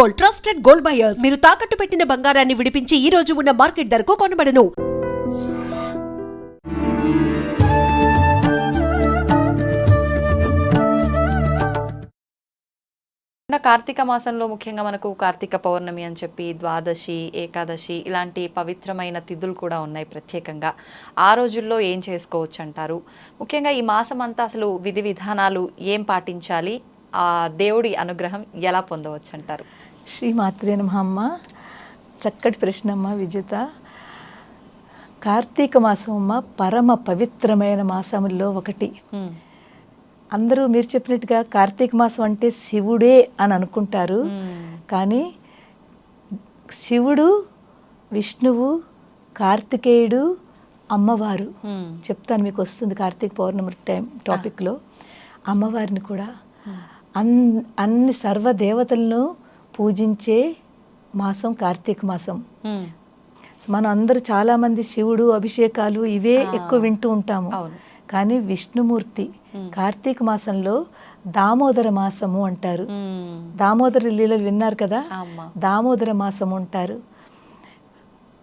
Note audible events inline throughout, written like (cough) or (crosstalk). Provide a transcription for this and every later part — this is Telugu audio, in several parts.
Gold trusted gold buyers. మీరు తాకట్టు పెట్టిన బంగారాన్ని విడిపించి ఈ రోజు ఉన్న మార్కెట్ ధరకు కొనబడను. కార్తీక మాసంలో ముఖ్యంగా మనకు కార్తీక పౌర్ణమి అని చెప్పి ద్వాదశి ఏకాదశి ఇలాంటి పవిత్రమైన తిథులు కూడా ఉన్నాయి ప్రత్యేకంగా. ఆ రోజుల్లో ఏం చేసుకోవచ్చు అంటారు ముఖ్యంగా ఈ మాసం అంతా అసలు విధి విధానాలు ఏం పాటించాలి? ఆ దేవుడి అనుగ్రహం ఎలా పొందవచ్చు అంటారు శ్రీమాత్రే నమః అమ్మ. చక్కటి ప్రశ్న అమ్మ విజేత. కార్తీక మాసం అమ్మ పరమ పవిత్రమైన మాసముల్లో ఒకటి. అందరూ మీరు చెప్పినట్టుగా కార్తీక మాసం అంటే శివుడే అని అనుకుంటారు. కానీ శివుడు విష్ణువు కార్తికేయుడు అమ్మవారు. చెప్తాను మీకు వస్తుంది కార్తీక పౌర్ణమి టైం టాపిక్లో. అమ్మవారిని కూడా అన్ అన్ని సర్వదేవతలను పూజించే మాసం కార్తీక మాసం. మనం అందరూ చాలామంది శివుడు అభిషేకాలు ఇవే ఎక్కువ వింటూ ఉంటాము. కానీ విష్ణుమూర్తి కార్తీక మాసంలో దామోదర మాసము అంటారు. దామోదర లీలలు విన్నారు కదా? దామోదర మాసం అంటారు.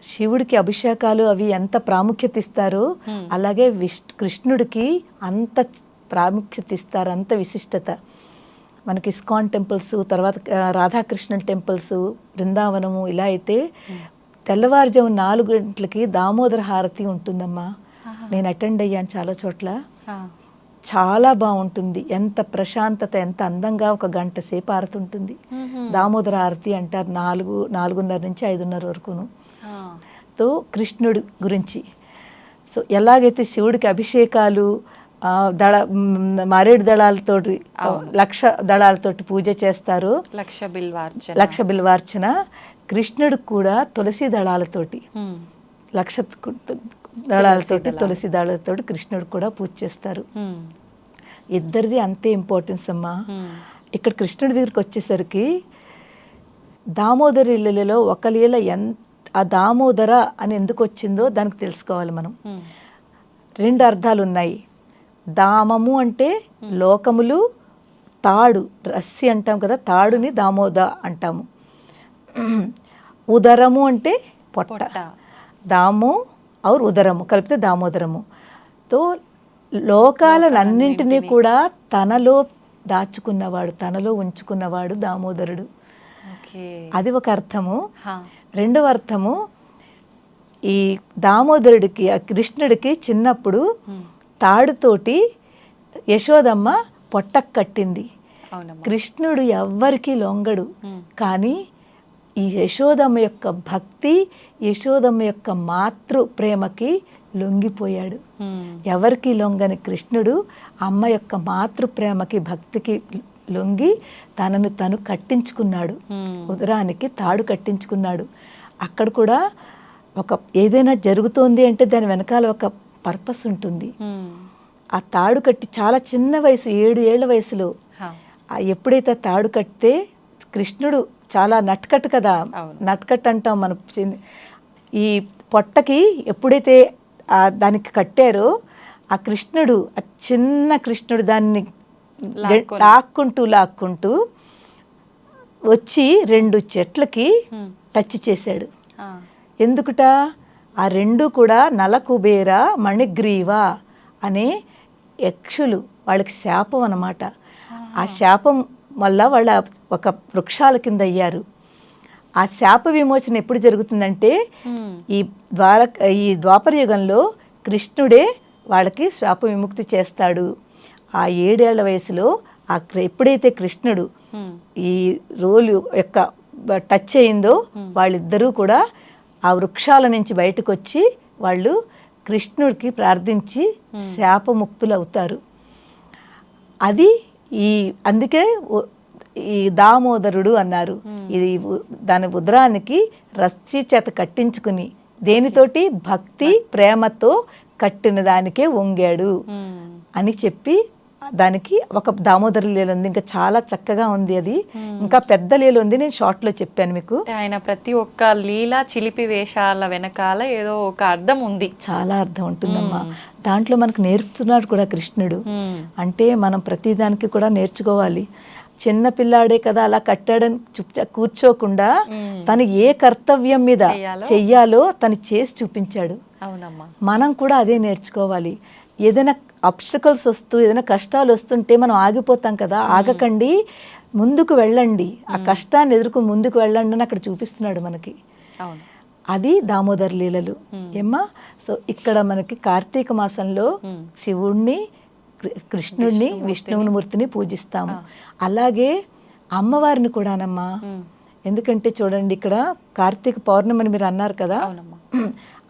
శివుడికి అభిషేకాలు అవి ఎంత ప్రాముఖ్యత ఇస్తారో అలాగే విష్ కృష్ణుడికి అంత ప్రాముఖ్యత ఇస్తారు అంత విశిష్టత. మనకి ఇస్కాన్ టెంపుల్స్ తర్వాత రాధాకృష్ణ టెంపుల్స్ బృందావనము ఇలా అయితే తెల్లవారుజాము నాలుగు గంటలకి దామోదర హారతి ఉంటుందమ్మా. నేను అటెండ్ అయ్యాను చాలా చోట్ల. చాలా బాగుంటుంది. ఎంత ప్రశాంతత ఎంత అందంగా ఒక గంట సేపు ఆరుతుంటుంది. దామోదర ఆరతి అంటారు నాలుగు నాలుగున్నర నుంచి ఐదున్నర వరకును. తో కృష్ణుడు గురించి. సో ఎలాగైతే శివుడికి అభిషేకాలు దళ మారేడు దళాలతోటి లక్ష దళాలతోటి పూజ చేస్తారు. లక్ష బిల్వార్చన. లక్ష బిల్వార్చన. కృష్ణుడికి కూడా తులసి దళాలతోటి. లక్ష దళాలతోటి తులసి దళాలతోటి కృష్ణుడికి కూడా పూజ చేస్తారు. ఇద్దరిది అంతే ఇంపార్టెన్స్ అమ్మా. ఇక్కడ కృష్ణుడి దగ్గరికి వచ్చేసరికి దామోదరి లీలలో ఒక లీల ఎంత ఆ దామోదర అని ఎందుకు వచ్చిందో దానికి తెలుసుకోవాలి మనం. రెండు అర్థాలు ఉన్నాయి. దామము అంటే లోకములు తాడు రస్సి అంటాం కదా తాడుని దామోద అంటాము. ఉదరము అంటే పొట్ట. దాము ఔర్ ఉదరము కలిపితే దామోదరము. తో లోకాలన్నింటినీ. కూడా తనలో దాచుకున్నవాడు తనలో ఉంచుకున్నవాడు దామోదరుడు. అది ఒక అర్థము. రెండవ అర్థము ఈ దామోదరుడికి ఆ కృష్ణుడికి చిన్నప్పుడు. తాడుతోటి యశోదమ్మ పొట్టకు కట్టింది కృష్ణుడు ఎవ్వరికీ లొంగడు. కానీ ఈ యశోదమ్మ యొక్క భక్తి యశోదమ్మ యొక్క మాతృ ప్రేమకి లొంగిపోయాడు. ఎవరికి లొంగని కృష్ణుడు అమ్మ యొక్క మాతృ ప్రేమకి భక్తికి లొంగి తనను తను కట్టించుకున్నాడు. ఉదరానికి తాడు కట్టించుకున్నాడు అక్కడ కూడా ఒక ఏదైనా జరుగుతోంది అంటే దాని వెనకాల ఒక పర్పస్ ఉంటుంది. ఆ తాడు కట్టి చాలా చిన్న వయసు ఏడు ఏళ్ళ వయసులో ఎప్పుడైతే తాడు కడితే కృష్ణుడు చాలా నట్కట్ కదా. నట్కట్ అంటాం మన ఈ పొట్టకి ఎప్పుడైతే దానికి కట్టారో ఆ కృష్ణుడు ఆ చిన్న కృష్ణుడు దాన్ని. లాక్కుంటూ లాక్కుంటూ వచ్చి రెండు చెట్లకి. టచ్ చేశాడు. ఎందుకుట ఆ రెండు కూడా నలకుబేర మణిగ్రీవ అనే యక్షులు వాళ్ళకి శాపం అన్నమాట. ఆ శాపం వల్ల వాళ్ళ ఒక వృక్షాల కింద అయ్యారు. ఆ శాప విమోచన ఎప్పుడు జరుగుతుందంటే. ఈ ద్వార ఈ ద్వాపర యుగంలో కృష్ణుడే వాళ్ళకి శాప విముక్తి చేస్తాడు. ఆ ఏడేళ్ళ వయసులో ఆ ఎప్పుడైతే కృష్ణుడు. ఈ రోలు యొక్క టచ్ అయిందో వాళ్ళిద్దరూ కూడా ఆ వృక్షాల నుంచి బయటకు వచ్చి వాళ్ళు కృష్ణుడికి ప్రార్థించి శాపముక్తులు అవుతారు అది ఈ అందుకే ఈ దామోదరుడు అన్నారు. ఇది దాని ఉదరానికి రస్సీ చేత కట్టించుకుని దేనితోటి? భక్తి ప్రేమతో కట్టిన దానికే వంగాడు. అని చెప్పి దానికి ఒక దామోదర లీల ఉంది. ఇంకా చాలా చక్కగా ఉంది అది. ఇంకా పెద్ద లీల ఉంది. నేను షార్ట్లో చెప్పాను మీకు. ఆయన ప్రతి ఒక్క లీల చిలిపి వేషాల వెనకాల ఏదో ఒక అర్థం ఉంది. చాలా అర్థం ఉంటుందమ్మా. దాంట్లో మనకు నేర్పుతున్నాడు కూడా కృష్ణుడు. అంటే మనం ప్రతిదానికి కూడా నేర్చుకోవాలి. చిన్న పిల్లాడే కదా అలా కట్టాడని చుప్చా కూర్చోకుండా తను ఏ కర్తవ్యం మీద చెయ్యాలో? చెయ్యాలో తను చేసి చూపించాడు. అవునమ్మా. మనం కూడా అదే నేర్చుకోవాలి. ఏదైనా అబ్స్టకల్స్ వస్తూ ఏదైనా కష్టాలు వస్తుంటే మనం ఆగిపోతాం కదా ఆగకండి ముందుకు వెళ్ళండి. ఆ కష్టాన్ని ఎదుర్కొని ముందుకు వెళ్ళండి అని అక్కడ చూపిస్తున్నాడు మనకి. అది దామోదర్ లీలలు. ఏమ్మా? సో ఇక్కడ మనకి కార్తీక మాసంలో శివుణ్ణి కృ- కృష్ణుడిని విష్ణువుని మూర్తిని పూజిస్తాము. అలాగే అమ్మవారిని కూడానమ్మా. ఎందుకంటే చూడండి ఇక్కడ కార్తీక పౌర్ణమిని మీరు అన్నారు కదా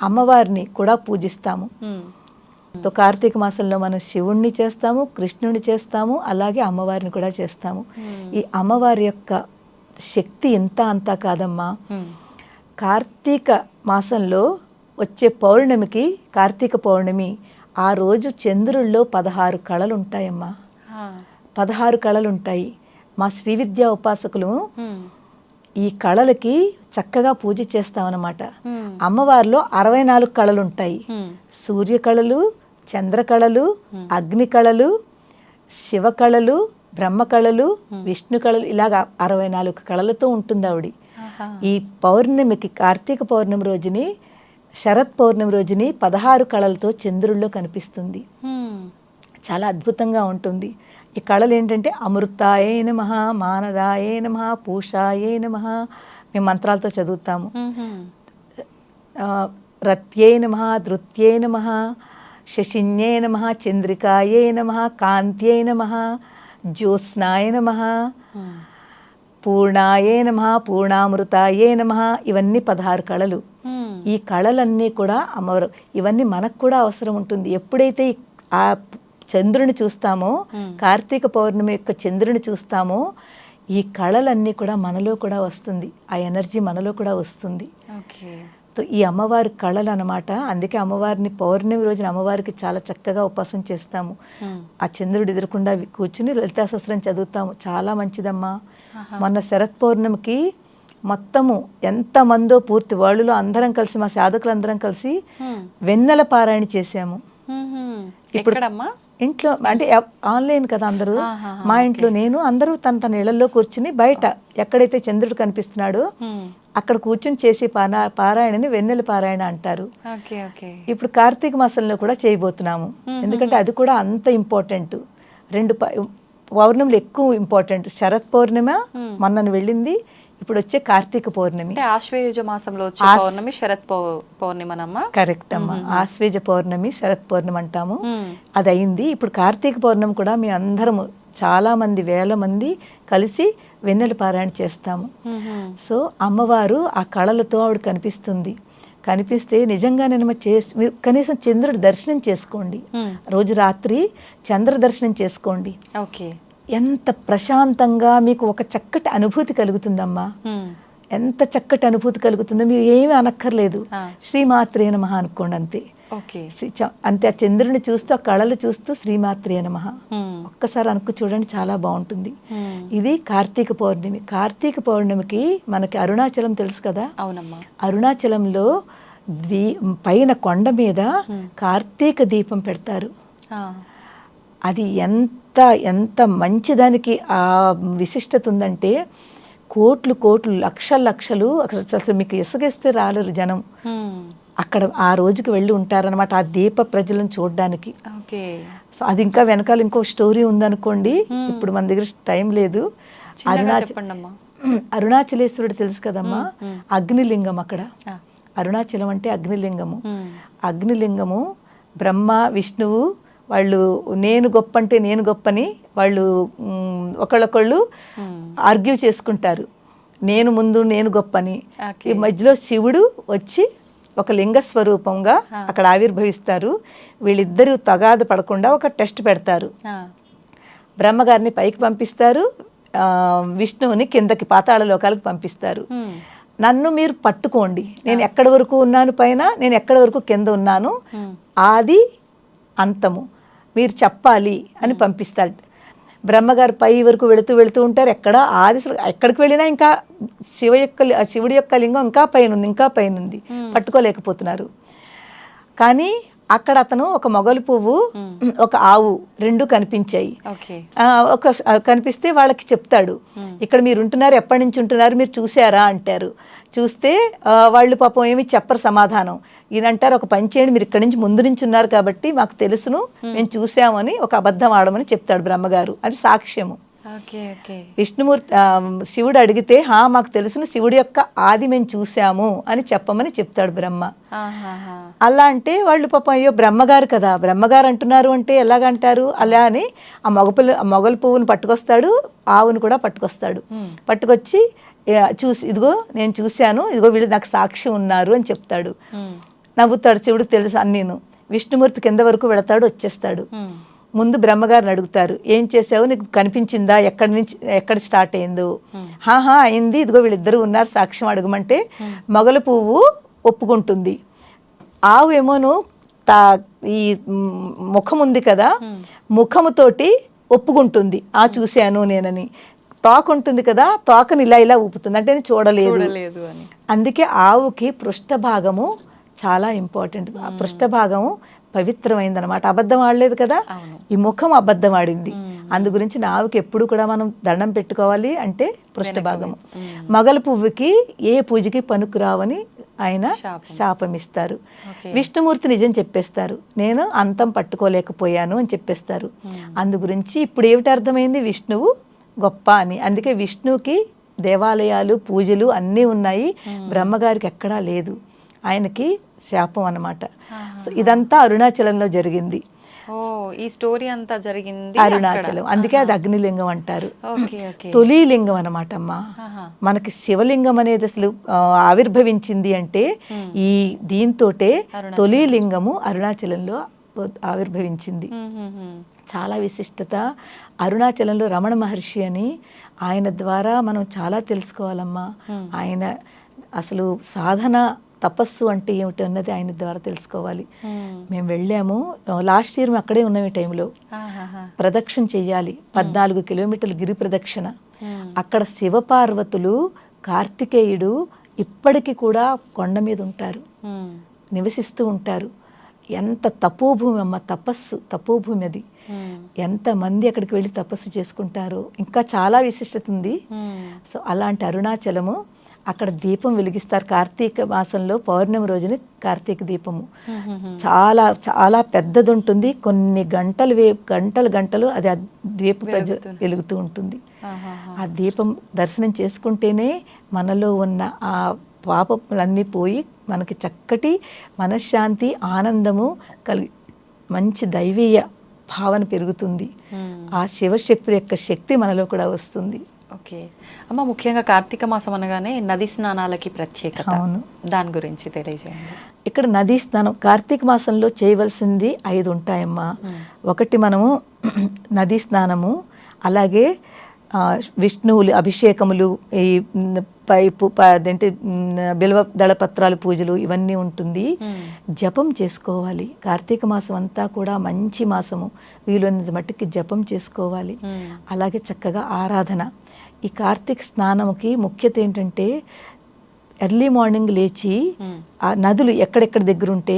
అమ్మవారిని కూడా పూజిస్తాము. సో కార్తీక మాసంలో మనం శివుణ్ణి చేస్తాము కృష్ణుని చేస్తాము అలాగే అమ్మవారిని కూడా చేస్తాము ఈ అమ్మవారి యొక్క శక్తి ఇంత అంతా కాదమ్మా. కార్తీక మాసంలో వచ్చే పౌర్ణమికి కార్తీక పౌర్ణమి ఆ రోజు చంద్రుల్లో పదహారు కళలు ఉంటాయమ్మా. పదహారు కళలు ఉంటాయి మా శ్రీ విద్యా ఉపాసకులు. ఈ కళలకి చక్కగా పూజ చేస్తామన్నమాట. అమ్మవారిలో అరవై నాలుగు కళలు ఉంటాయి. సూర్య కళలు చంద్ర కళలు అగ్ని కళలు శివ కళలు బ్రహ్మ కళలు విష్ణు కళలు ఇలాగ అరవై నాలుగు కళలతో ఉంటుంది ఆవిడ. ఈ పౌర్ణమికి కార్తీక పౌర్ణమి రోజుని శరత్ పౌర్ణమి రోజుని పదహారు కళలతో చంద్రుల్లో కనిపిస్తుంది. చాలా అద్భుతంగా ఉంటుంది ఈ కళలు ఏంటంటే అమృతాయే నమ మానదాయే నమ పూషాయే నమ మేము మంత్రాలతో చదువుతాము రత్యే నమ ధృత్యే నమ శశిన్యే నమ చంద్రికాయే నమ కాంత్యే నమ జ్యోత్స్నాయ నమ. పూర్ణాయే నమ పూర్ణామృతాయే నమ ఇవన్నీ పదహారు కళలు. ఈ కళలన్నీ కూడా అమ్మవారు ఇవన్నీ మనకు కూడా అవసరం ఉంటుంది ఎప్పుడైతే ఆ చంద్రుని చూస్తామో కార్తీక పౌర్ణమి యొక్క చంద్రుని చూస్తామో ఈ కళలన్నీ కూడా మనలో కూడా వస్తుంది. ఆ ఎనర్జీ మనలో కూడా వస్తుంది. ఈ అమ్మవారి కళలు అనమాట అందుకే అమ్మవారిని పౌర్ణమి రోజున అమ్మవారికి చాలా చక్కగా ఉపాసన చేస్తాము. ఆ చంద్రుడు ఎదురకుండా కూర్చుని లలితా సహస్రం చదువుతాము. చాలా మంచిదమ్మా. మొన్న శరత్ పౌర్ణమికి మొత్తము ఎంతమందో పూర్తి వాళ్ళలో అందరం కలిసి మా సాధకులు అందరం కలిసి. వెన్నెల పారాయణ చేశాము. ఇప్పుడు- ఇంట్లో అంటే ఆన్లైన్ కదా అందరూ. మా ఇంట్లో నేను అందరూ తన తన ఇళ్ళలో కూర్చుని బయట ఎక్కడైతే చంద్రుడు కనిపిస్తున్నాడో. అక్కడ కూర్చుని చేసే పానా పారాయణని వెన్నెల పారాయణ అంటారు. ఇప్పుడు కార్తీక మాసంలో కూడా చేయబోతున్నాము. ఎందుకంటే అది కూడా అంత ఇంపార్టెంట్. రెండు పౌర్ణములు ఎక్కువ ఇంపార్టెంట్. శరత్ పౌర్ణిమ మొన్న వెళ్ళింది. ఇప్పుడు వచ్చే కార్తీక పౌర్ణమి. అంటే ఆశ్వయుజ మాసంలో వచ్చే పౌర్ణమి శరత్ పౌ- పౌర్ణిమనమ్మా? కరెక్ట్ అమ్మా. ఆశ్వేజ పౌర్ణమి శరత్ పౌర్ణమి అంటాము. అది అయింది ఇప్పుడు కార్తీక పౌర్ణమి కూడా మీ అందరము చాలా మంది వేల మంది కలిసి వెన్నెల పారాయణ చేస్తాము. సో అమ్మవారు ఆ కళలతో ఆవిడ కనిపిస్తుంది. కనిపిస్తే నిజంగా నేను చేసి మీరు కనీసం చంద్రుడి దర్శనం చేసుకోండి. రోజు రాత్రి చంద్ర దర్శనం చేసుకోండి. ఓకే. ఎంత ప్రశాంతంగా మీకు ఒక చక్కటి అనుభూతి కలుగుతుందమ్మా. ఎంత చక్కటి అనుభూతి కలుగుతుందో మీరు ఏమీ అనక్కర్లేదు. ఆ. శ్రీమాత్రే నమః అనుకోండి అంతే. అంతే ఆ చంద్రుని చూస్తూ ఆ కళలు చూస్తూ శ్రీమాత్రే నమః. ఒక్కసారి అనుకు చూడండి చాలా బాగుంటుంది. ఇది కార్తీక పౌర్ణమి. కార్తీక పౌర్ణమికి మనకి అరుణాచలం తెలుసు కదా? అవునమ్మా. అరుణాచలంలో ద్వీ పైన కొండ మీద కార్తీక దీపం పెడతారు. అది ఎంత ఎంత మంచిదానికి ఆ విశిష్టత ఉందంటే కోట్లు కోట్లు లక్షల లక్షలు అసలు అసలు మీకు ఇసుగేస్తే రాలేరు జనం. అక్కడ ఆ రోజుకి వెళ్ళి ఉంటారనమాట ఆ దీప ప్రజలను చూడడానికి. సో అది ఇంకా వెనకాల ఇంకో స్టోరీ ఉందనుకోండి. ఇప్పుడు మన దగ్గర టైం లేదు. చిన్నగా అరుణాచ చెప్పండమ్మా. అరుణాచలేశ్వరుడు తెలుసు కదమ్మా? అగ్నిలింగం అక్కడ. అరుణాచలం అంటే అగ్నిలింగము. అగ్నిలింగము బ్రహ్మ విష్ణువు వాళ్ళు నేను గొప్ప అంటే నేను గొప్పని వాళ్ళు ఒకళ్ళొకళ్ళు. ఆర్గ్యూ చేసుకుంటారు. నేను ముందు నేను గొప్పని. ఈ మధ్యలో శివుడు వచ్చి ఒక లింగ స్వరూపంగా అక్కడ ఆవిర్భవిస్తారు. వీళ్ళిద్దరూ తగాద పడకుండా ఒక టెస్ట్ పెడతారు. బ్రహ్మగారిని పైకి పంపిస్తారు. విష్ణువుని కిందకి పాతాళ లోకాలకు పంపిస్తారు. నన్ను మీరు పట్టుకోండి. నేను ఎక్కడి వరకు ఉన్నాను పైన? నేను ఎక్కడి వరకు కింద ఉన్నాను. ఆది అంతము. మీరు చెప్పాలి అని పంపిస్తాడు బ్రహ్మగారు పై వరకు వెళుతూ వెళుతూ ఉంటారు. ఎక్కడ ఆది ఎక్కడికి వెళ్ళినా ఇంకా శివ యొక్క శివుడి యొక్క లింగం ఇంకా పైన ఉంది ఇంకా పైన ఉంది పట్టుకోలేకపోతున్నారు. కానీ అక్కడ అతను ఒక మొగలు పువ్వు ఒక ఆవు రెండు కనిపించాయి. ఒక కనిపిస్తే వాళ్ళకి చెప్తాడు. ఇక్కడ మీరు ఉంటున్నారు ఎప్పటి నుంచి ఉంటున్నారు మీరు చూసారా అంటారు. చూస్తే వాళ్ళు పాపం ఏమి చెప్పరు సమాధానం. ఈయన అంటారు ఒక పని చేయండి మీరు ఇక్కడి నుంచి ముందు నుంచి ఉన్నారు కాబట్టి మాకు తెలుసును మేము చూసామని ఒక అబద్ధం ఆడమని చెప్తాడు బ్రహ్మగారు. అది సాక్ష్యము. విష్ణుమూర్తి శివుడు అడిగితే హా మాకు తెలుసును శివుడి యొక్క ఆది మేము చూసాము అని చెప్పమని చెప్తాడు బ్రహ్మ. అలా అంటే వాళ్ళు పాపం అయ్యో బ్రహ్మగారు కదా బ్రహ్మగారు అంటున్నారు అంటే ఎలాగంటారు? అలా అని ఆ మొగపులు మొగల పువ్వును పట్టుకొస్తాడు ఆవును కూడా పట్టుకొస్తాడు. పట్టుకొచ్చి "ఏ, చూసి ఇదిగో నేను చూశాను ఇదిగో వీళ్ళు నాకు సాక్షి ఉన్నారు అని చెప్తాడు. నవ్వుతాడు శివుడికి తెలుసు? అన్నీను విష్ణుమూర్తి కింద వరకు వెళతాడు వచ్చేస్తాడు. ముందు బ్రహ్మగారిని అడుగుతారు ఏం చేసావు నీకు కనిపించిందా? ఎక్కడి నుంచి ఎక్కడ స్టార్ట్ అయిందో? హాహా అయింది. ఇదిగో వీళ్ళిద్దరు ఉన్నారు సాక్ష్యం అడగమంటే. మొగల పువ్వు ఒప్పుకుంటుంది. ఆవు ఏమోను తా ఈ ముఖం ఉంది కదా ముఖముతోటి ఒప్పుకుంటుంది. ఆ చూశాను నేనని. తోక ఉంటుంది కదా తోకని ఇలా ఇలా ఊపుతుంది. అంటే నేను చూడలేదు. అందుకే ఆవుకి పృష్ఠభాగము చాలా ఇంపార్టెంట్. ఆ పృష్ఠభాగము పవిత్రమైంది అనమాట అబద్ధం ఆడలేదు కదా. ఈ ముఖం అబద్ధం ఆడింది. అందు గురించి నా ఆవుకి ఎప్పుడు కూడా మనం దండం పెట్టుకోవాలి అంటే పృష్ఠభాగము మగల పువ్వుకి ఏ పూజకి పనికిరావని ఆయన శాపం. శాపం ఇస్తారు ఓకే. విష్ణుమూర్తి నిజం చెప్పేస్తారు. నేను అంతం పట్టుకోలేకపోయాను అని చెప్పేస్తారు. అందు గురించి ఇప్పుడు ఏమిటి అర్థమైంది? విష్ణువు గొప్ప అని. అందుకే విష్ణువుకి దేవాలయాలు పూజలు అన్నీ ఉన్నాయి. బ్రహ్మగారికి ఎక్కడా లేదు. ఆయనకి శాపం అన్నమాట. సో ఇదంతా అరుణాచలంలో జరిగింది. ఈ స్టోరీ అంతా జరిగింది అరుణాచలం. అందుకే అది అగ్నిలింగం అంటారు. తొలి లింగం అనమాట అమ్మా. మనకి శివలింగం అనేది అసలు ఆవిర్భవించింది అంటే ఈ దీంతోటే తొలి లింగము అరుణాచలంలో ఆవిర్భవించింది. చాలా విశిష్టత. అరుణాచలంలో రమణ మహర్షి అని ఆయన ద్వారా మనం చాలా తెలుసుకోవాలమ్మా. ఆయన అసలు సాధన తపస్సు అంటే ఏమిటి అన్నది ఆయన ద్వారా తెలుసుకోవాలి మ్మ్. వెళ్ళాము లాస్ట్ ఇయర్ మేము అక్కడే ఉన్నాం ఈ టైంలో. ప్రదక్షిణ చెయ్యాలి పద్నాలుగు కిలోమీటర్ల గిరి ప్రదక్షిణ. అక్కడ శివపార్వతులు కార్తికేయుడు ఇప్పటికీ కూడా కొండ మీద ఉంటారు. నివసిస్తూ ఉంటారు ఎంత తపోభూమి అమ్మ తపస్సు తపోభూమి అది మ్మ్. ఎంతమంది అక్కడికి వెళ్ళి తపస్సు చేసుకుంటారో ఇంకా చాలా విశిష్టత ఉంది. సో అలాంటి అరుణాచలము అక్కడ దీపం వెలిగిస్తారు కార్తీక మాసంలో పౌర్ణమి రోజున కార్తీక దీపము. చాలా చాలా పెద్దది ఉంటుంది కొన్ని గంటలు వే గంటలు గంటలు అది ఆ దీప. వెలుగుతూ ఉంటుంది. ఆ దీపం దర్శనం చేసుకుంటేనే మనలో ఉన్న ఆ పాపములన్నీ పోయి మనకి చక్కటి మనశ్శాంతి ఆనందము కలిగి మంచి దైవీయ భావన పెరుగుతుంది. ఆ శివశక్తుల యొక్క శక్తి మనలో కూడా వస్తుంది ఓకే. అమ్మ ముఖ్యంగా కార్తీక మాసం అనగానే నది స్నానాలకి ప్రత్యేకత. అవును. దాని గురించి తెలియజేయండి. ఇక్కడ నదీ స్నానం కార్తీక మాసంలో చేయవలసింది ఐదు ఉంటాయమ్మా. ఒకటి మనము (clears throat) నదీ స్నానము అలాగే విష్ణువులు అభిషేకములు ఈ పైపు అదేంటి బిల్వ దళపత్రాలు పూజలు ఇవన్నీ ఉంటుంది. జపం చేసుకోవాలి. కార్తీక మాసం అంతా కూడా మంచి మాసము. వీలున్నంత మట్టుకి జపం చేసుకోవాలి. అలాగే చక్కగా ఆరాధన. ఈ కార్తీక స్నానముకి ముఖ్యత ఏంటంటే ఎర్లీ మార్నింగ్ లేచి. ఆ నదులు ఎక్కడెక్కడ దగ్గర ఉంటే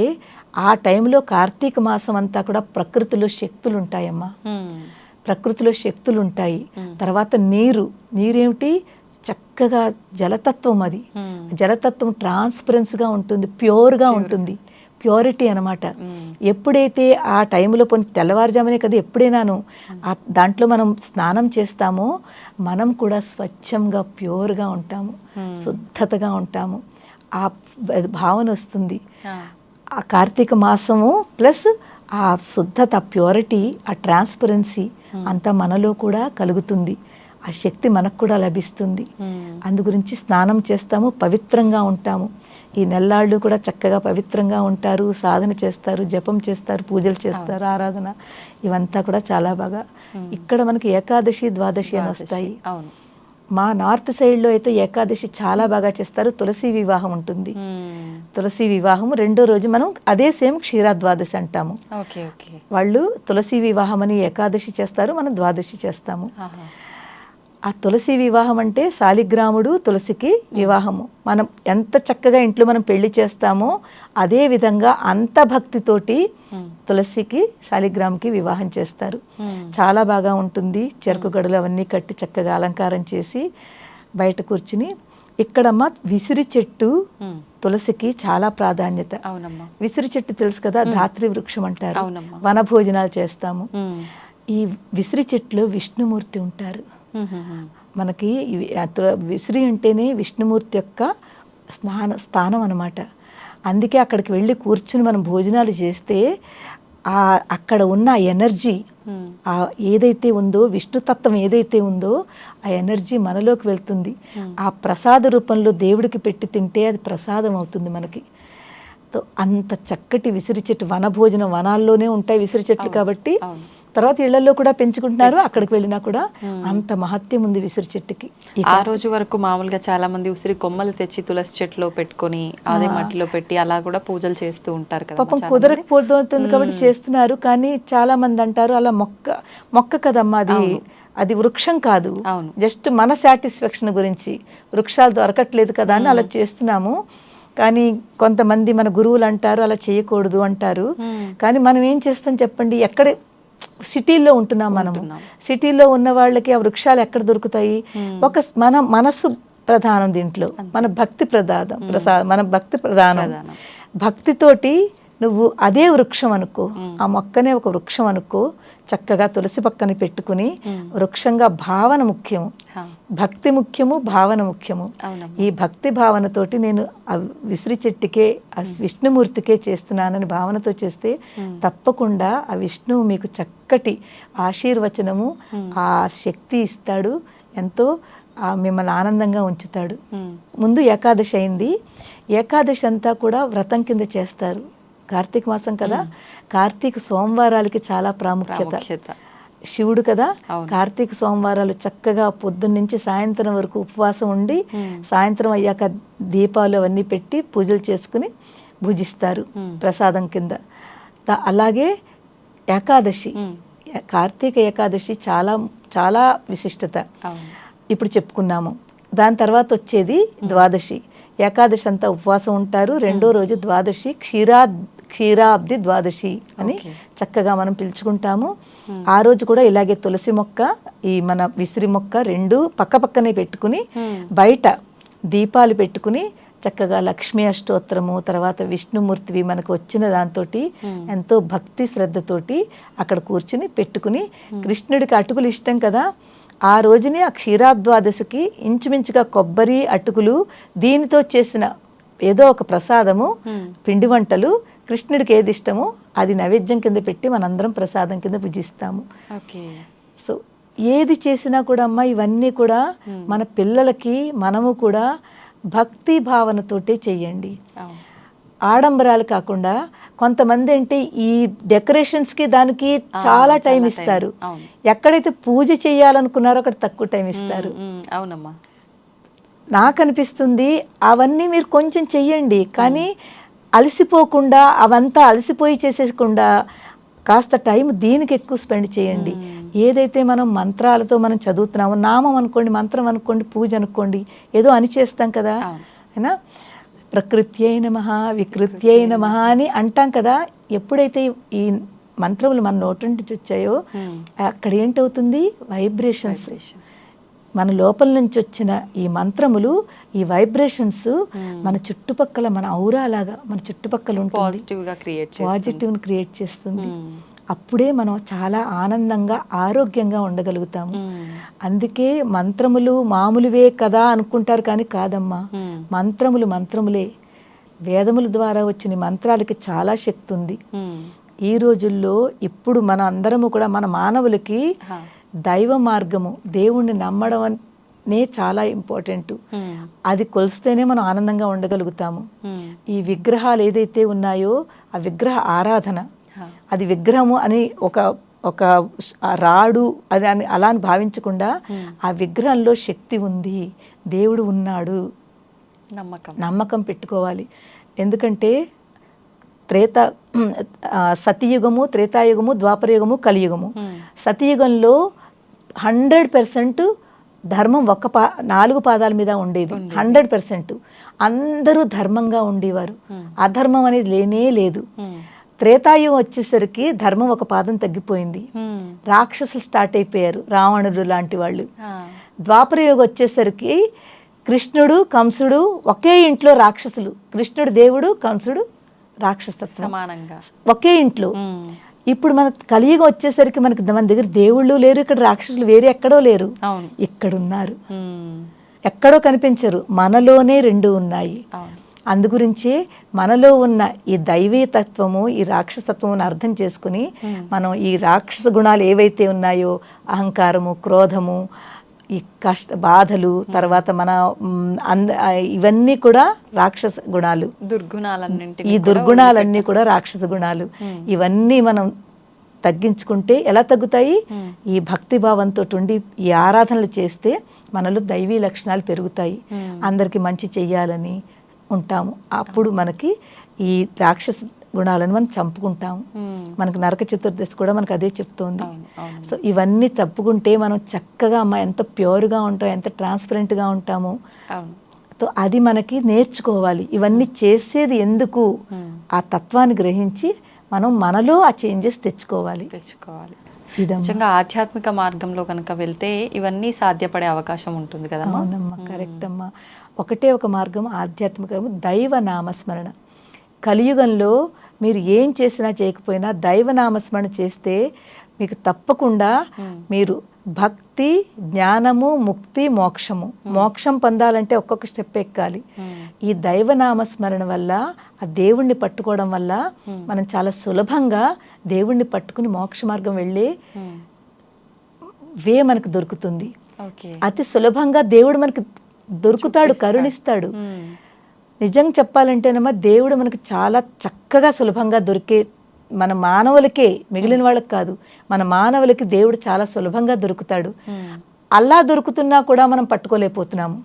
ఆ టైంలో కార్తీక మాసం అంతా కూడా ప్రకృతిలో శక్తులు ఉంటాయమ్మా మ్మ్. ప్రకృతిలో శక్తులు ఉంటాయి తర్వాత నీరు. నీరేమిటి? చక్కగా జలతత్వం అది. జలతత్వం ట్రాన్స్పరెన్స్గా ఉంటుంది ప్యూర్గా ఉంటుంది. ప్యూరిటీ అనమాట ఎప్పుడైతే ఆ టైంలో కొన్ని తెల్లవారుజామునే కదా ఎప్పుడైనాను ఆ దాంట్లో మనం స్నానం చేస్తామో మనం కూడా స్వచ్ఛంగా ప్యూర్గా ఉంటాము శుద్ధతగా ఉంటాము. ఆ భావన వస్తుంది. ఆ. కార్తీక మాసము ప్లస్ ఆ శుద్ధత ప్యూరిటీ ఆ ట్రాన్స్పరెన్సీ అంతా మనలో కూడా కలుగుతుంది. ఆ శక్తి మనకు కూడా లభిస్తుంది. అందు గురించి స్నానం చేస్తాము పవిత్రంగా ఉంటాము. ఈ నెల్లాళ్ళు కూడా చక్కగా పవిత్రంగా ఉంటారు సాధన చేస్తారు జపం చేస్తారు పూజలు చేస్తారు ఆరాధన. ఇవంతా కూడా చాలా బాగా ఇక్కడ మనకి ఏకాదశి ద్వాదశి అని వస్తాయి. మా నార్త్ సైడ్లో అయితే ఏకాదశి చాలా బాగా చేస్తారు తులసి వివాహం ఉంటుంది. తులసి వివాహం రెండో రోజు మనం అదే సేమ్ క్షీరాద్వాదశి అంటాము. Okay okay. వాళ్ళు తులసి వివాహం అని ఏకాదశి చేస్తారు మనం ద్వాదశి చేస్తాము. ఆ తులసి వివాహం అంటే శాలిగ్రాముడు తులసికి వివాహము. మనం ఎంత చక్కగా ఇంట్లో మనం పెళ్ళి చేస్తామో అదే విధంగా అంత భక్తితోటి తులసికి శాలిగ్రామ్కి వివాహం చేస్తారు. చాలా బాగా ఉంటుంది. చెరుకు గడులు అవన్నీ కట్టి చక్కగా అలంకారం చేసి బయట కూర్చుని ఇక్కడమ్మ విసిరి చెట్టు తులసికి చాలా ప్రాధాన్యత. విసిరి చెట్టు తెలుసు కదా ధాత్రి వృక్షం అంటారు. వన భోజనాలు చేస్తాము. ఈ విసిరి చెట్టులో విష్ణుమూర్తి ఉంటారు. మనకి విసిరి అంటేనే విష్ణుమూర్తి యొక్క స్నాన స్థానం అన్నమాట. అందుకే అక్కడికి వెళ్ళి కూర్చుని మనం భోజనాలు చేస్తే ఆ అక్కడ ఉన్న ఎనర్జీ. ఆ ఏదైతే ఉందో విష్ణుతత్వం ఏదైతే ఉందో ఆ ఎనర్జీ మనలోకి వెళ్తుంది. ఆ ప్రసాద రూపంలో దేవుడికి పెట్టి తింటే అది ప్రసాదం అవుతుంది మనకి. అంత చక్కటి విసిరి చెట్టు వన భోజనం వనాల్లోనే ఉంటాయి విసిరి చెట్లు కాబట్టి. తర్వాత ఇళ్ళలో కూడా పెంచుకుంటున్నారు అక్కడికి వెళ్ళినా కూడా అంత మహత్యం ఉంది విసిరి చెట్టుకి. ఆ రోజు వరకు మామూలుగా చాలా మంది ఉసిరి కొమ్మలు తెచ్చి తులసి చెట్టులో పెట్టుకొని అదే మట్టిలో పెట్టి అలా కూడా పూజలు చేస్తూ ఉంటారు కదా పాపం కుదరకపోతుంది కాబట్టి చేస్తున్నారు. కానీ చాలా మంది అంటారు అలా మొక్క మొక్క కదమ్మా అది. అది వృక్షం కాదు. జస్ట్ మన సాటిస్ఫాక్షన్ గురించి వృక్షాలు దొరకట్లేదు కదా అని అలా చేస్తున్నాము. కానీ కొంతమంది మన గురువులు అంటారు అలా చేయకూడదు అంటారు. కానీ మనం ఏం చేస్తాం చెప్పండి? ఎక్కడ సిటీల్లో ఉంటున్నాం మనము ఉంటున్నాం. సిటీలో ఉన్న వాళ్ళకి ఆ వృక్షాలు ఎక్కడ దొరుకుతాయి? ఒక మన మనస్సు ప్రధానం దీంట్లో. మన భక్తి ప్రధానం ప్రసా మన భక్తి ప్రధానం. భక్తితోటి నువ్వు అదే వృక్షం అనుకో. ఆ మొక్కనే ఒక వృక్షం అనుకో. చక్కగా తులసి పక్కన పెట్టుకుని వృక్షంగా భావన ముఖ్యము. భక్తి ముఖ్యము భావన ముఖ్యము. ఈ భక్తి భావనతోటి నేను విసిరి చెట్టుకే ఆ విష్ణుమూర్తికే చేస్తున్నానని భావనతో చేస్తే తప్పకుండా ఆ విష్ణువు మీకు చక్కటి ఆశీర్వచనము ఆ శక్తి ఇస్తాడు. ఎంతో మిమ్మల్ని ఆనందంగా ఉంచుతాడు. ముందు ఏకాదశి అయింది. ఏకాదశి అంతా కూడా వ్రతం కింద చేస్తారు. కార్తీక మాసం కదా? కార్తీక సోమవారాలకి చాలా ప్రాముఖ్యత. శివుడు కదా. కార్తీక సోమవారాలు చక్కగా పొద్దున్న నుంచి సాయంత్రం వరకు ఉపవాసం ఉండి సాయంత్రం అయ్యాక దీపాలు అవన్నీ పెట్టి పూజలు చేసుకుని భుజిస్తారు ప్రసాదం కింద. అలాగే ఏకాదశి. కార్తీక ఏకాదశి చాలా చాలా విశిష్టత. ఇప్పుడు చెప్పుకున్నాము. దాని తర్వాత వచ్చేది ద్వాదశి. ఏకాదశి అంతా ఉపవాసం ఉంటారు. రెండో రోజు ద్వాదశి క్షీరా క్షీరాబ్ది ద్వాదశి అని. చక్కగా మనం పిలుచుకుంటాము. ఆ రోజు కూడా ఇలాగే తులసి మొక్క ఈ మన విసిరి మొక్క రెండు పక్క పక్కనే పెట్టుకుని బయట దీపాలు పెట్టుకుని చక్కగా లక్ష్మీ అష్టోత్తరము తర్వాత విష్ణుమూర్తివి మనకు వచ్చిన దాంతో ఎంతో భక్తి శ్రద్ధతోటి అక్కడ కూర్చుని పెట్టుకుని కృష్ణుడికి అటుకులు ఇష్టం కదా. ఆ రోజుని ఆ క్షీరాద్వాదశికి ఇంచుమించుగా కొబ్బరి అటుకులు దీనితో చేసిన ఏదో ఒక ప్రసాదము పిండి వంటలు కృష్ణుడికి ఏది ఇష్టమో అది నైవేద్యం కింద పెట్టి మనందరం ప్రసాదం కింద పూజిస్తాము. సో ఏది చేసినా కూడా అమ్మ ఇవన్నీ కూడా మన పిల్లలకి మనము కూడా భక్తి భావనతోటే చెయ్యండి. ఆడంబరాలు కాకుండా కొంతమంది అంటే ఈ డెకరేషన్స్కి దానికి చాలా టైం ఇస్తారు. ఎక్కడైతే పూజ చేయాలనుకున్నారో అక్కడ తక్కువ టైం ఇస్తారు. అవునమ్మా. నాకు అనిపిస్తుంది అవన్నీ మీరు కొంచెం చెయ్యండి. కానీ అలసిపోకుండా అవంతా అలసిపోయి చేసేయకుండా కాస్త టైం దీనికి ఎక్కువ స్పెండ్ చేయండి. ఏదైతే మనం మంత్రాలతో మనం చదువుతున్నామో నామం అనుకోండి మంత్రం అనుకోండి పూజ అనుకోండి ఏదో అని చేస్తాం కదా. అవును. అయినా? ప్రకృత్యై నమ వికృత్యై నమ అని అంటాం కదా. ఎప్పుడైతే ఈ మంత్రములు మన నోటి నుంచి వచ్చాయో అక్కడ ఏంటవుతుంది? వైబ్రేషన్స్ మన లోపల నుంచి వచ్చిన ఈ మంత్రములు ఈ వైబ్రేషన్స్ మన చుట్టుపక్కల మన ఔరా లాగా మన చుట్టుపక్కల ఉంటుంది. పాజిటివ్ క్రియేట్ చేస్తుంది. ఉమ్. అప్పుడే మనం చాలా ఆనందంగా ఆరోగ్యంగా ఉండగలుగుతాము. అందుకే మంత్రములు మామూలువే కదా అనుకుంటారు కానీ కాదమ్మా. మంత్రములు మంత్రములే. వేదముల ద్వారా వచ్చిన మంత్రాలకి చాలా శక్తి ఉంది. ఈ రోజుల్లో ఇప్పుడు మన అందరము కూడా మన మానవులకి. దైవ మార్గము దేవుణ్ణి నమ్మడం అనే చాలా ఇంపార్టెంట్. ఉమ్. అది కొలిస్తేనే మనం ఆనందంగా ఉండగలుగుతాము. ఉమ్. ఈ విగ్రహాలు ఏదైతే ఉన్నాయో ఆ విగ్రహ ఆరాధన. అది విగ్రహము అని ఒక ఒక రాడు అది అని అలా అని భావించకుండా ఆ విగ్రహంలో శక్తి ఉంది. దేవుడు ఉన్నాడు. నమ్మకం. నమ్మకం పెట్టుకోవాలి. ఎందుకంటే త్రేత సతయుగము త్రేతాయుగము ద్వాపరయుగము కలియుగము. సతయుగంలో హండ్రెడ్ పర్సెంట్ ధర్మం ఒక్క పా నాలుగు పాదాల మీద ఉండేది. Hundred percent. అందరూ ధర్మంగా ఉండేవారు. అధర్మం అనేది లేనే లేదు. త్రేతాయుగం వచ్చేసరికి ధర్మం ఒక పాదం తగ్గిపోయింది. రాక్షసులు స్టార్ట్ అయిపోయారు రావణుడు లాంటి వాళ్ళు. ద్వాపరయుగం వచ్చేసరికి కృష్ణుడు కంసుడు ఒకే ఇంట్లో రాక్షసులు. కృష్ణుడు దేవుడు కంసుడు రాక్షసత్వం. ఒకే ఇంట్లో. ఇప్పుడు మన కలియుగం వచ్చేసరికి మనకి మన దగ్గర దేవుళ్ళు లేరు ఇక్కడ రాక్షసులు వేరే ఎక్కడో లేరు. ఇక్కడున్నారు. ఎక్కడో కనిపించరు. మనలోనే రెండు ఉన్నాయి. అందుగురించే మనలో ఉన్న ఈ దైవీ తత్వము ఈ రాక్షసత్వమును అర్థం చేసుకుని మనం ఈ రాక్షస గుణాలు ఏవైతే ఉన్నాయో అహంకారము క్రోధము ఈ కష్ట బాధలు తర్వాత మన ఇవన్నీ కూడా రాక్షస గుణాలు. దుర్గుణాలన్నింటినీ ఈ దుర్గుణాలన్నీ కూడా రాక్షస గుణాలు. ఇవన్నీ మనం తగ్గించుకుంటే ఎలా తగ్గుతాయి? ఈ భక్తి భావంతో ఉండి ఈ ఆరాధనలు చేస్తే మనలో దైవీ లక్షణాలు పెరుగుతాయి. అందరికీ మంచి చెయ్యాలని ఉంటాము. అప్పుడు మనకి ఈ రాక్షస గుణాలను మనం చంపుకుంటాము ఉమ్, మనకు నరక చతుర్దశి కూడా మనకు అదే చెప్తోంది. సో ఇవన్నీ తప్పుకుంటే మనం చక్కగా అమ్మ ఎంత ప్యూర్గా ఉంటాం ఎంత ట్రాన్స్పరెంట్గా ఉంటాము సో అది మనకి నేర్చుకోవాలి. ఇవన్నీ చేసేది ఎందుకు? ఆ తత్వాన్ని గ్రహించి మనం మనలో ఆ చేంజెస్ తెచ్చుకోవాలి. తెచ్చుకోవాలి. నిజంగా ఆధ్యాత్మిక మార్గంలో కనుక వెళ్తే ఇవన్నీ సాధ్యపడే అవకాశం ఉంటుంది కదమ్మా. అవునమ్మా కరెక్ట్ అమ్మా. ఒకటే ఒక మార్గం ఆధ్యాత్మికము దైవ నామస్మరణ. కలియుగంలో మీరు ఏం చేసినా చేయకపోయినా దైవ నామస్మరణ చేస్తే మీకు తప్పకుండా మీరు భక్తి జ్ఞానము ముక్తి మోక్షము. మోక్షం పొందాలంటే ఒక్కొక్క స్టెప్ ఎక్కాలి. ఉమ్, ఈ దైవనామస్మరణ వల్ల ఆ దేవుణ్ణి పట్టుకోవడం వల్ల మనం చాలా సులభంగా దేవుణ్ణి పట్టుకుని మోక్ష మార్గం వెళ్ళే వే మనకు దొరుకుతుంది. అతి సులభంగా దేవుడు మనకి దొరుకుతాడు కరుణిస్తాడు. నిజంగా చెప్పాలంటేనమ్మా దేవుడు మనకు చాలా చక్కగా సులభంగా దొరికే మన మానవులకే మిగిలిన వాళ్ళకి కాదు మన మానవులకి దేవుడు చాలా సులభంగా దొరుకుతాడు. అలా దొరుకుతున్నా కూడా మనం పట్టుకోలేకపోతున్నాము.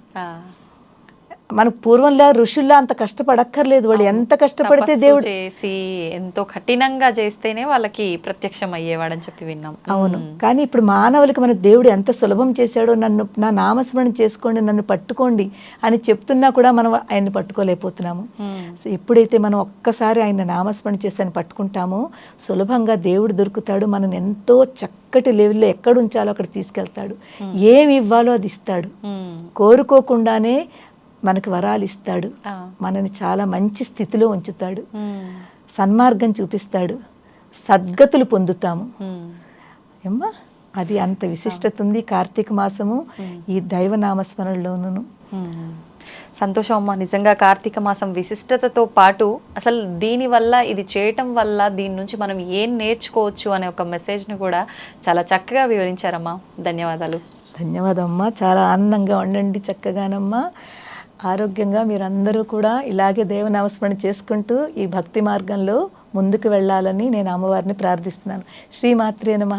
ఆ, మన పూర్వంలో ఋషుల్లా అంత కష్టపడక్కర్లేదు వాళ్ళు. ఎంత కష్టపడితే దేవుడు చేసి ఎంతో కఠినంగా చేస్తేనే వాళ్ళకి ప్రత్యక్షం అయ్యేవాడని చెప్పి విన్నాం. అవును. కానీ ఇప్పుడు మానవులకి మన దేవుడు ఎంత సులభం చేశాడో నన్ను నా నామస్మరణ చేసుకోండి నన్ను పట్టుకోండి అని చెప్తున్నా కూడా మనం ఆయన్ని పట్టుకోలేకపోతున్నాము. సో ఎప్పుడైతే మనం ఒక్కసారి ఆయన నామస్మరణ చేసి ఆయన పట్టుకుంటామో సులభంగా దేవుడు దొరుకుతాడు. మనం ఎంతో చక్కటి లెవెల్లో ఎక్కడ ఉంచాలో అక్కడ తీసుకెళ్తాడు. ఏమి ఇవ్వాలో అది ఇస్తాడు. కోరుకోకుండానే మనకు వరాలు ఇస్తాడు. మనని చాలా మంచి స్థితిలో ఉంచుతాడు. సన్మార్గం చూపిస్తాడు. సద్గతులు పొందుతాము. ఏమ్మా అది అంత విశిష్టత ఉంది కార్తీక మాసము. ఈ దైవ నామస్మరణలోను ఉమ్. సంతోషం అమ్మ నిజంగా కార్తీక మాసం విశిష్టతతో పాటు అసలు దీని వల్ల ఇది చేయటం వల్ల దీని నుంచి మనం ఏం నేర్చుకోవచ్చు అనే ఒక మెసేజ్ని కూడా చాలా చక్కగా వివరించారమ్మా. ధన్యవాదాలు. ధన్యవాదమ్మా చాలా ఆనందంగా ఉండండి చక్కగానమ్మా. ఆరోగ్యంగా మీరందరూ కూడా ఇలాగే దేవనామస్మరణ చేసుకుంటూ ఈ భక్తి మార్గంలో ముందుకు వెళ్ళాలని నేను అమ్మవారిని ప్రార్థిస్తున్నాను. శ్రీమాత్రి నమ.